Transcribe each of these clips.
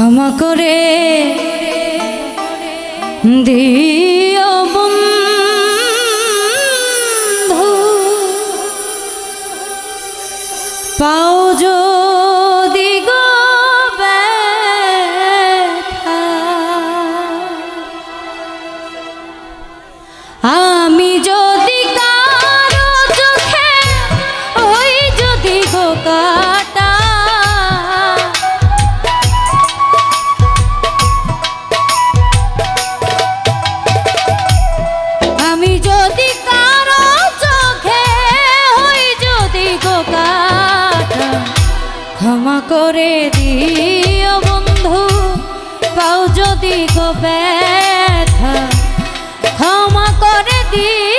ক্ষমা করে দিও। গো ব্যথা ক্ষমা করে দিও।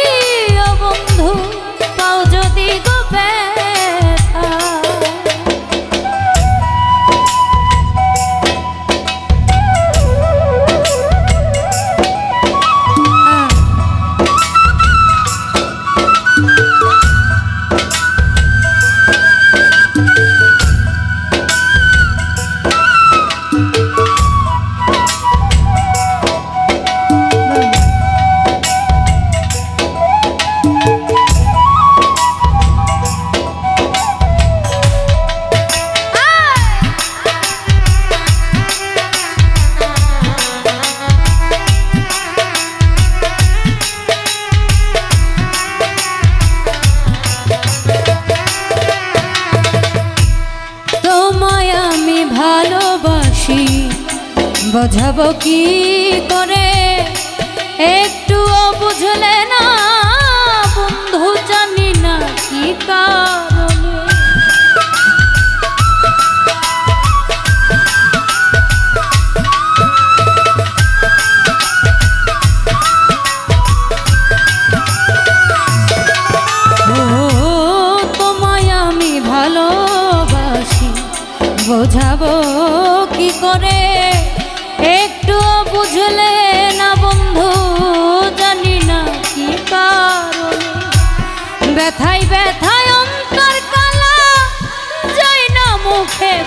বোঝাবো কি করে? একটুও বুঝলে না বন্ধু জানি না কি বোঝাবো কি করে?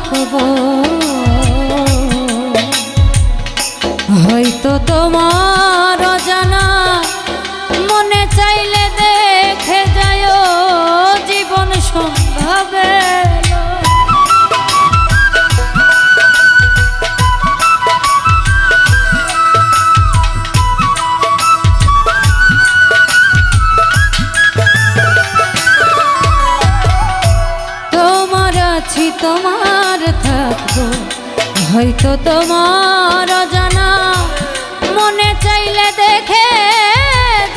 থাকব হয়তো তোমার জানা মনে চাইলে দেখে যায় জীবন সম্ভাবে তোমার হয়তো তোমার জানা মনে চাইলে দেখে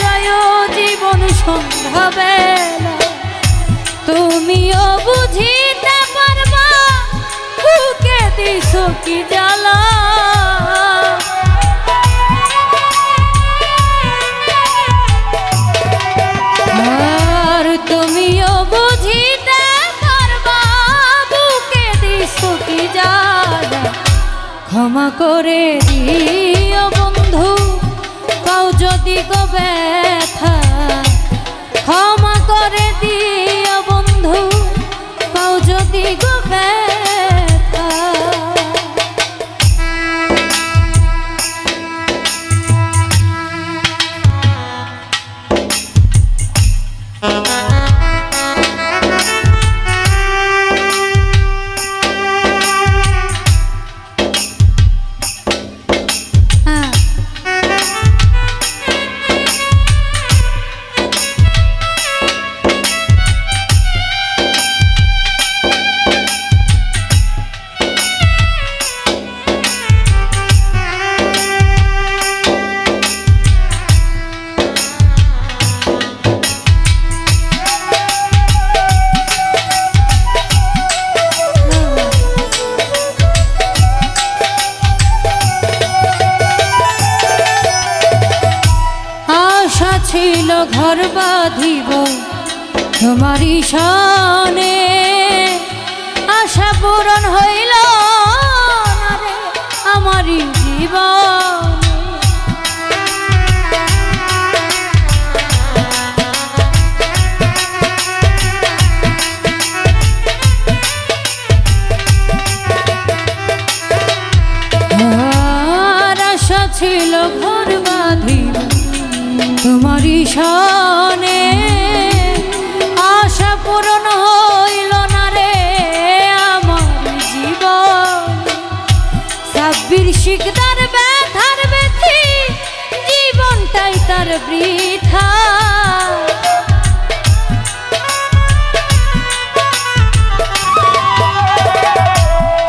জয় জীবন সম্ভবে তুমিও বুঝিতে পারবা, বুকে দিস কি জ্বালা? করে দিও বন্ধু। পাও যদি গো ব্যথা ক্ষমা করে ঘর বাঁধিব। তোমারই সনে আশা পূরণ হইল আমারই জীবন। ছিল ঘর বাঁধিব। তোমারই সনে আশা পূরণ হইল না রে আমার জীবন। সাব্বির শিকদার ব্যথার ব্যথি, জীবনটাই তার বৃথা।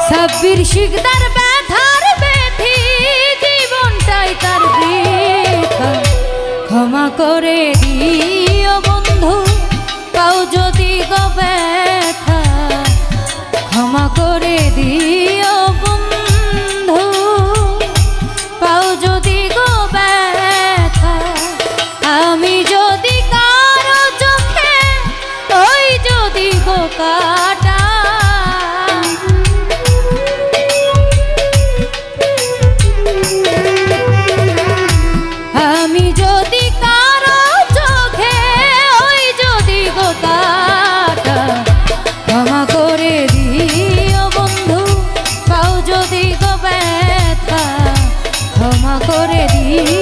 সাব্বির শিকদার করে দিও বন্ধু পাও যদি গো ক্ষমা করে দিও বন্ধু। পাও যদি গো আমি যদি কারও চোখে, ওই যদি গো কাটা পাও